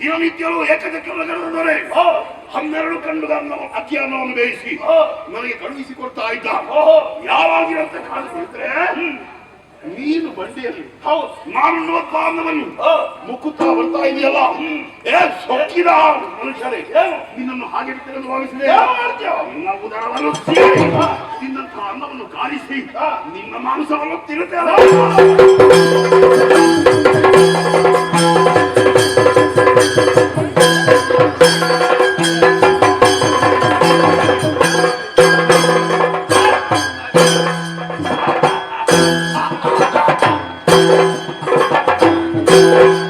ಹನ್ನೆರಡು ಕಂಡು ಹನ್ನೆರಡು ಕಣ್ಣುಗಳನ್ನು ಅತಿಯನ್ನು ಬೇಯಿಸಿ ನನಗೆ ಕಳುಹಿಸಿಕೊಡ್ತಾ ಇದ್ದ. ಯಾವಾಗಿರಂತ ಕಾಣಿಸಿದ್ರೆ ನೀನು ಬಂಡಿಯಲ್ಲಿ. ಹೌದು. ನಾನು ನೋಡ್ಪ ಅನ್ನವನ್ನು ಮುಕ್ಕುತ್ತಾ ಬರ್ತಾ ಇದೆಯಲ್ಲ? ಏ ಸೊಕ್ಕಿದ ಮನುಷ್ಯರೇ. ನಿನ್ನನ್ನು ಹಾಗೆ ಬಿಟ್ಟರೆಂದು ಭಾವಿಸಿದೆ. ನಿನ್ನ ಉದರವನ್ನು ನಿನ್ನಂತಹ ಅನ್ನವನ್ನು ಕಾರಿಸಿ ನಿನ್ನ ಮಾಂಸವನ್ನು Música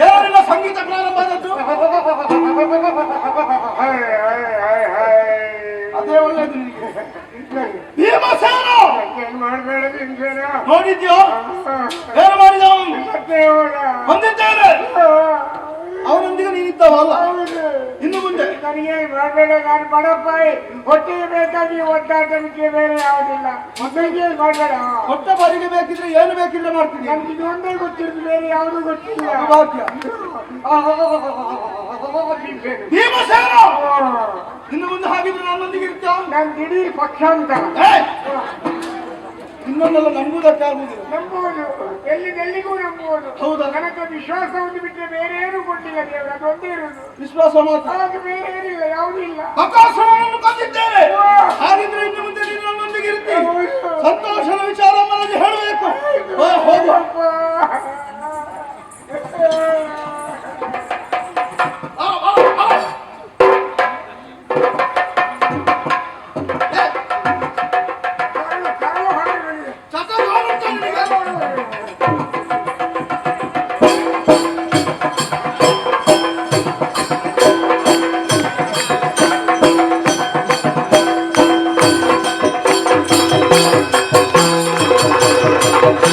ಯಾರೆಲ್ಲ ಸಂಗೀತ ಪ್ರಾರಂಭ ಆದದ್ದು? ಅದೇ ಒಳ್ಳೇದು ಭೀಮಸೇನ ಮಾಡಬೇಡ ಭೀಮಸೇನ ನೋಡಿದ್ಯೋ? ಏನು ಮಾಡಿದ ಅವನು ಬಂದಿದ್ದೇನೆ. ಅವನೊಂದಿಗೆ ನೀನಿದ್ದವಲ್ಲ ಇನ್ನು ಮುಂದೆ. ನನಗೆ ಮಾಡಬೇಡ ನಾನು ಬಡಪ್ಪಾಯಿ ಹೊಟ್ಟೆಗೆ ಬೇಕಾಗಿ ಒದ್ದಾಟಕ್ಕೆ ಬೇರೆ ಯಾವುದಿಲ್ಲ. ಮಕ್ಕಳಿಗೆ ಮಾಡಬೇಡ ಹೊಟ್ಟೆ ಬರಿಗೆ ಬೇಕಿದ್ರೆ ಏನು ಬೇಕಿದ್ರೆ ಮಾಡ್ತೀನಿ. ನನ್ಗೆ ಇದು ಒಂದೇ ಗೊತ್ತಿರೋದು ಬೇರೆ ಯಾವುದು ಗೊತ್ತಿಲ್ಲ. ಭೀಮಸೇನ. ಇನ್ನು ಮುಂದೆ ಹಾಗಿದ್ರೆ ನನ್ನೊಂದಿಗೆ ಇರ್ತ ನಾನು ಇಡೀ ಪಕ್ಷಾಂತರ! ಇನ್ನೊಂದೆಲ್ಲ ನಂಬುವುದಕ್ಕೆ ಆಗುದಿಲ್ಲ ನಂಬುವುದು. ಹೌದು ಹೌದಾ. ನನಗೆ ವಿಶ್ವಾಸವನ್ನು ಬಿಟ್ಟರೆ ಬೇರೆ ಏನು ಕೊಟ್ಟಿಲ್ಲ ದೇವರು ಅದೊಂದೇ ಇರುದು ವಿಶ್ವಾಸ ಮಾತ್ರ. ಅದಕ್ಕೆ ಬೇರೆ ಏನಿಲ್ಲ ಯಾವುದೂ ಇಲ್ಲ. ಆಕಾಶವನ್ನು ಕದ್ದಿದ್ದೇನೆ ಹಾಗಿದ್ರೆ ಇನ್ನು ಮುಂದೆ ನೀನು ನನ್ನೊಂದಿಗೆ ಇರ್ತೀನಿ ಸಂತೋಷದ ವಿಚಾರ ಮನಗೆ ಹೇಳಬೇಕು. ಹೋಗು. ಆ.